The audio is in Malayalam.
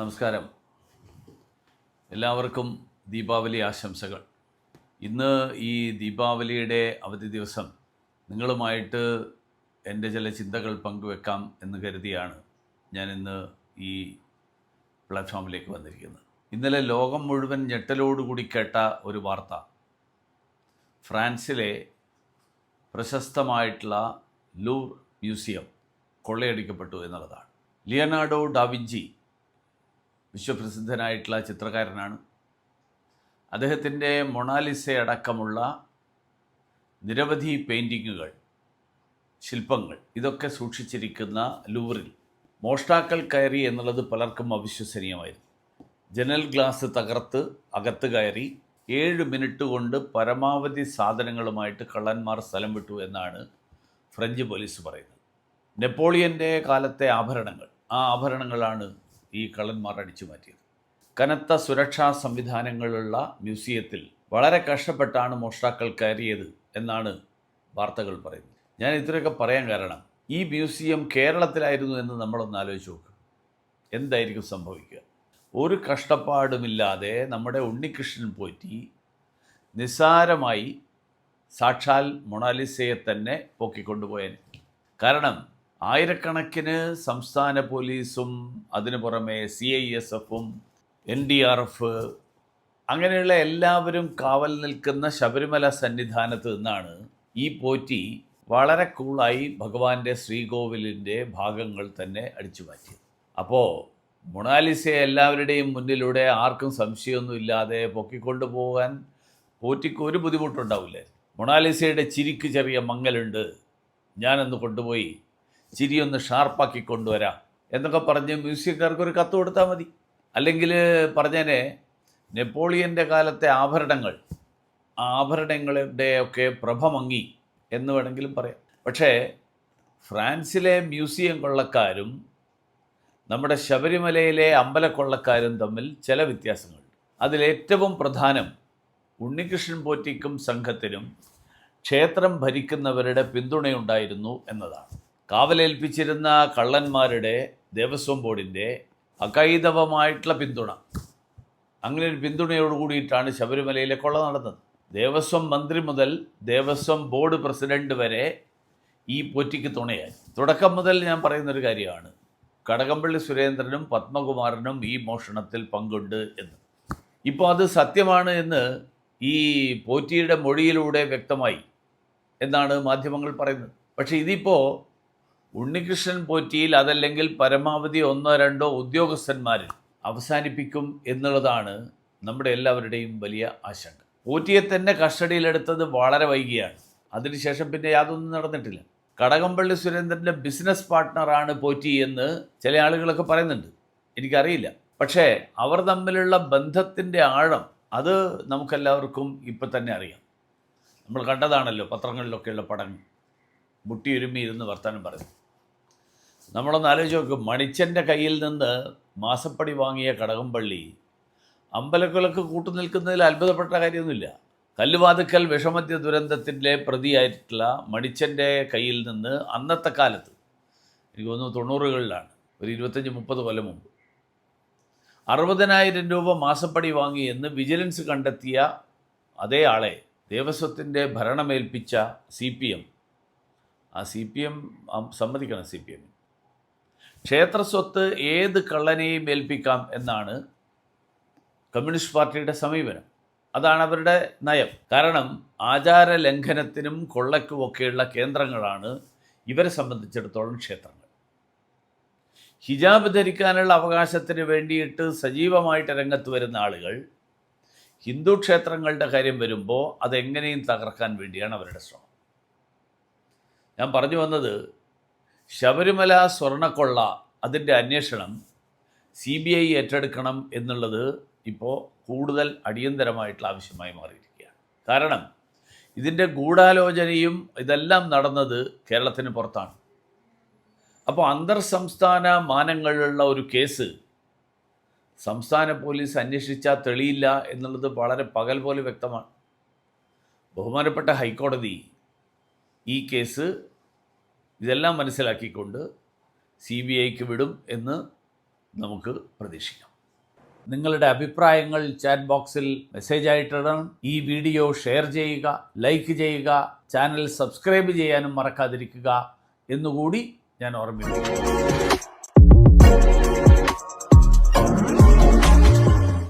നമസ്കാരം. എല്ലാവർക്കും ദീപാവലി ആശംസകൾ. ഇന്ന് ഈ ദീപാവലിയുടെ അവധി ദിവസം നിങ്ങളുമായിട്ട് എന്റെ ചില ചിന്തകൾ പങ്കുവെക്കാം എന്ന് കരുതിയാണ് ഞാൻ ഇന്ന് ഈ പ്ലാറ്റ്ഫോമിലേക്ക് വന്നിരിക്കുന്നത്. ഇന്നലെ ലോകം മുഴുവൻ ഞെട്ടലോടുകൂടി കേട്ട ഒരു വാർത്ത. ഫ്രാൻസിലെ പ്രശസ്തമായിട്ടുള്ള ലൂർ മ്യൂസിയം കൊള്ളയടിക്കപ്പെട്ടു എന്നുള്ളതാണ്. ലിയനാർഡോ ഡാവിഞ്ചി വിശ്വപ്രസിദ്ധനായിട്ടുള്ള ചിത്രകാരനാണ്. അദ്ദേഹത്തിന്റെ മൊണാലിസ അടക്കമുള്ള നിരവധി പെയിന്റിങ്ങുകൾ ശില്പങ്ങൾ ഇതൊക്കെ സൂക്ഷിച്ചിരിക്കുന്ന ലൂറിൽ മോഷ്ടാക്കൾ കയറി എന്നുള്ളത് പലർക്കും അവിശ്വസനീയമായിരുന്നു. ജനൽ ഗ്ലാസ് തകർത്ത് അകത്ത് കയറി ഏഴ് മിനിറ്റ് കൊണ്ട് പരമാവധി സാധനങ്ങളുമായിട്ട് കള്ളന്മാർ സ്ഥലം വിട്ടു എന്നാണ് ഫ്രഞ്ച് പോലീസ് പറയുന്നത്. നെപ്പോളിയന്റെ കാലത്തെ ആഭരണങ്ങൾ. ആ ആഭരണങ്ങളാണ് ഈ കള്ളന്മാർ അടിച്ചു മാറ്റിയത്. കനത്ത സുരക്ഷാ സംവിധാനങ്ങളുള്ള മ്യൂസിയത്തിൽ വളരെ കഷ്ടപ്പെട്ടാണ് മോഷ്ടാക്കൾ കയറിയത് എന്നാണ് വാർത്തകൾ പറയുന്നത്. ഞാൻ ഇത്രയൊക്കെ പറയാൻ കാരണം ഈ മ്യൂസിയം കേരളത്തിലായിരുന്നു എന്ന് നമ്മളൊന്ന് ആലോചിച്ച് നോക്കുക എന്തായിരിക്കും സംഭവിക്കുക? ഒരു കഷ്ടപ്പാടുമില്ലാതെ നമ്മുടെ ഉണ്ണികൃഷ്ണൻ പോറ്റി നിസ്സാരമായി സാക്ഷാൽ മൊണാലിസയെ തന്നെ പൊക്കിക്കൊണ്ടുപോയേനെ. കാരണം ആയിരക്കണക്കിന് സംസ്ഥാന പോലീസും അതിനു പുറമെ സി ഐ എസ് എഫും എൻ ഡി ആർ എഫ് അങ്ങനെയുള്ള എല്ലാവരും കാവൽ നിൽക്കുന്ന ശബരിമല സന്നിധാനത്ത് നിന്നാണ് ഈ പോറ്റി വളരെ കൂളായി ഭഗവാന്റെ ശ്രീകോവിലിന്റെ ഭാഗങ്ങൾ തന്നെ അടിച്ചു മാറ്റിയത്. അപ്പോൾ മൊണാലിസയെ എല്ലാവരുടെയും മുന്നിലൂടെ ആർക്കും സംശയമൊന്നും ഇല്ലാതെ പോകാൻ പോറ്റിക്ക് ഒരു ബുദ്ധിമുട്ടുണ്ടാവില്ലേ മൊണാലിസയുടെ ചിരിക്ക് ചെറിയ മങ്ങലുണ്ട്. ഞാനൊന്ന് കൊണ്ടുപോയി ചിരിയൊന്ന് ഷാർപ്പാക്കി കൊണ്ടുവരാം എന്നൊക്കെ പറഞ്ഞ് മ്യൂസിയക്കാർക്ക് ഒരു കത്ത് കൊടുത്താൽ മതി. അല്ലെങ്കിൽ പറഞ്ഞേനെ നെപ്പോളിയന്റെ കാലത്തെ ആഭരണങ്ങൾ ആഭരണങ്ങളുടെയൊക്കെ പ്രഭ എന്ന് വേണമെങ്കിലും പറയാം. പക്ഷേ ഫ്രാൻസിലെ മ്യൂസിയം കൊള്ളക്കാരും നമ്മുടെ ശബരിമലയിലെ അമ്പലക്കൊള്ളക്കാരും തമ്മിൽ ചില വ്യത്യാസങ്ങളുണ്ട്. അതിലേറ്റവും പ്രധാനം ഉണ്ണികൃഷ്ണൻ പോറ്റിക്കും സംഘത്തിനും ക്ഷേത്രം ഭരിക്കുന്നവരുടെ പിന്തുണയുണ്ടായിരുന്നു എന്നതാണ്. കാവലേൽപ്പിച്ചിരുന്ന കള്ളന്മാരുടെ ദേവസ്വം ബോർഡിന്റെ അകൈതവമായിട്ടുള്ള പിന്തുണ. അങ്ങനെ ഒരു പിന്തുണയോട് കൂടിയിട്ടാണ് ശബരിമലയിലെ കൊള്ള നടന്നത്. ദേവസ്വം മന്ത്രി മുതൽ ദേവസ്വം ബോർഡ് പ്രസിഡന്റ് വരെ ഈ പൊറ്റിക്ക് തുണയായി. തുടക്കം മുതൽ ഞാൻ പറയുന്നൊരു കാര്യമാണ്. കടകംപള്ളി സുരേന്ദ്രനും പത്മകുമാരനും ഈ മോഷണത്തിൽ പങ്കുണ്ട് എന്ന്. ഇപ്പോൾ അത് സത്യമാണ് എന്ന് ഈ പോറ്റിയുടെ മൊഴിയിലൂടെ വ്യക്തമായി എന്നാണ് മാധ്യമങ്ങൾ പറയുന്നത്. പക്ഷേ ഇതിപ്പോൾ ഉണ്ണികൃഷ്ണൻ പോറ്റിയിൽ അതല്ലെങ്കിൽ പരമാവധി ഒന്നോ രണ്ടോ ഉദ്യോഗസ്ഥന്മാരിൽ അവസാനിപ്പിക്കും എന്നുള്ളതാണ് നമ്മുടെ എല്ലാവരുടെയും വലിയ ആശങ്ക. പോറ്റിയെ തന്നെ കസ്റ്റഡിയിലെടുത്തത് വളരെ വൈകിയാണ്. അതിനുശേഷം പിന്നെ യാതൊന്നും നടന്നിട്ടില്ല. കടകംപള്ളി സുരേന്ദ്രന്റെ ബിസിനസ് പാർട്ട്ണറാണ് പോറ്റി എന്ന് ചില ആളുകളൊക്കെ പറയുന്നുണ്ട്. എനിക്കറിയില്ല. പക്ഷേ അവർ തമ്മിലുള്ള ബന്ധത്തിന്റെ ആഴം അത് നമുക്കെല്ലാവർക്കും ഇപ്പം തന്നെ അറിയാം. നമ്മൾ കണ്ടതാണല്ലോ പത്രങ്ങളിലൊക്കെയുള്ള പടങ്ങൾ. മുട്ടിയൊരുമി ഇരുന്ന് വർത്തമാനം പറഞ്ഞു നമ്മളൊന്ന് ആലോചിച്ച് നോക്കും. മണിച്ചന്റെ കയ്യിൽ നിന്ന് മാസപ്പടി വാങ്ങിയ കടകംപള്ളി അമ്പലക്കുലക്ക് കൂട്ടു നിൽക്കുന്നതിൽ അത്ഭുതപ്പെട്ട കാര്യമൊന്നുമില്ല. കല്ലുവാതുക്കൽ വിഷമദ്യ ദുരന്തത്തിന്റെ പ്രതിയായിട്ടുള്ള മണിച്ചന്റെ കയ്യിൽ നിന്ന് അന്നത്തെ കാലത്ത് എനിക്ക് തോന്നുന്നു തൊണ്ണൂറുകളിലാണ് ഒരു ഇരുപത്തഞ്ച് മുപ്പത് കൊല്ലം മുമ്പ് അറുപതിനായിരം രൂപ മാസപ്പടി വാങ്ങി എന്ന് വിജിലൻസ് കണ്ടെത്തിയ അതേ ആളെ ദേവസ്വത്തിന്റെ ഭരണമേൽപ്പിച്ച സി പി എം. ആ സി പി എം സമ്മതിക്കണം സി പി എം ക്ഷേത്രസ്വത്ത് ഏത് കള്ളനെയും ഏൽപ്പിക്കാം എന്നാണ് കമ്മ്യൂണിസ്റ്റ് പാർട്ടിയുടെ സമീപനം. അതാണ് അവരുടെ നയം. കാരണം ആചാര ലംഘനത്തിനും കൊള്ളയ്ക്കുമൊക്കെയുള്ള കേന്ദ്രങ്ങളാണ് ഇവരെ സംബന്ധിച്ചിടത്തോളം ക്ഷേത്രങ്ങൾ. ഹിജാബ് ധരിക്കാനുള്ള അവകാശത്തിന് വേണ്ടിയിട്ട് സജീവമായിട്ട് രംഗത്ത് വരുന്ന ആളുകൾ ഹിന്ദു ക്ഷേത്രങ്ങളുടെ കാര്യം വരുമ്പോൾ അതെങ്ങനെയും തകർക്കാൻ വേണ്ടിയാണ് അവരുടെ ശ്രമം. ഞാൻ പറഞ്ഞു വന്നത് ശബരിമല സ്വർണക്കൊള്ള അതിന്റെ അന്വേഷണം സി ബി ഐ ഏറ്റെടുക്കണം എന്നുള്ളത് ഇപ്പോൾ കൂടുതൽ അടിയന്തരമായിട്ടുള്ള ആവശ്യമായി മാറിയിരിക്കുകയാണ്. കാരണം ഇതിന്റെ ഗൂഢാലോചനയും ഇതെല്ലാം നടന്നത് കേരളത്തിന് പുറത്താണ്. അപ്പോൾ അന്തർ സംസ്ഥാന മാനങ്ങളിലുള്ള ഒരു കേസ് സംസ്ഥാന പോലീസ് അന്വേഷിച്ചാൽ തെളിയില്ല എന്നുള്ളത് വളരെ പകൽ പോലെ വ്യക്തമാണ്. ബഹുമാനപ്പെട്ട ഹൈക്കോടതി ഈ കേസ് ഇതെല്ലാം മനസ്സിലാക്കിക്കൊണ്ട് സി ബി ഐക്ക് വിടും എന്ന് നമുക്ക് പ്രതീക്ഷിക്കാം. നിങ്ങളുടെ അഭിപ്രായങ്ങൾ ചാറ്റ് ബോക്സിൽ മെസ്സേജ് ആയിട്ടിടണം ഈ വീഡിയോ ഷെയർ ചെയ്യുക ലൈക്ക് ചെയ്യുക ചാനൽ സബ്സ്ക്രൈബ് ചെയ്യാനും മറക്കാതിരിക്കുക എന്നുകൂടി ഞാൻ ഓർമ്മിപ്പിക്കുന്നു.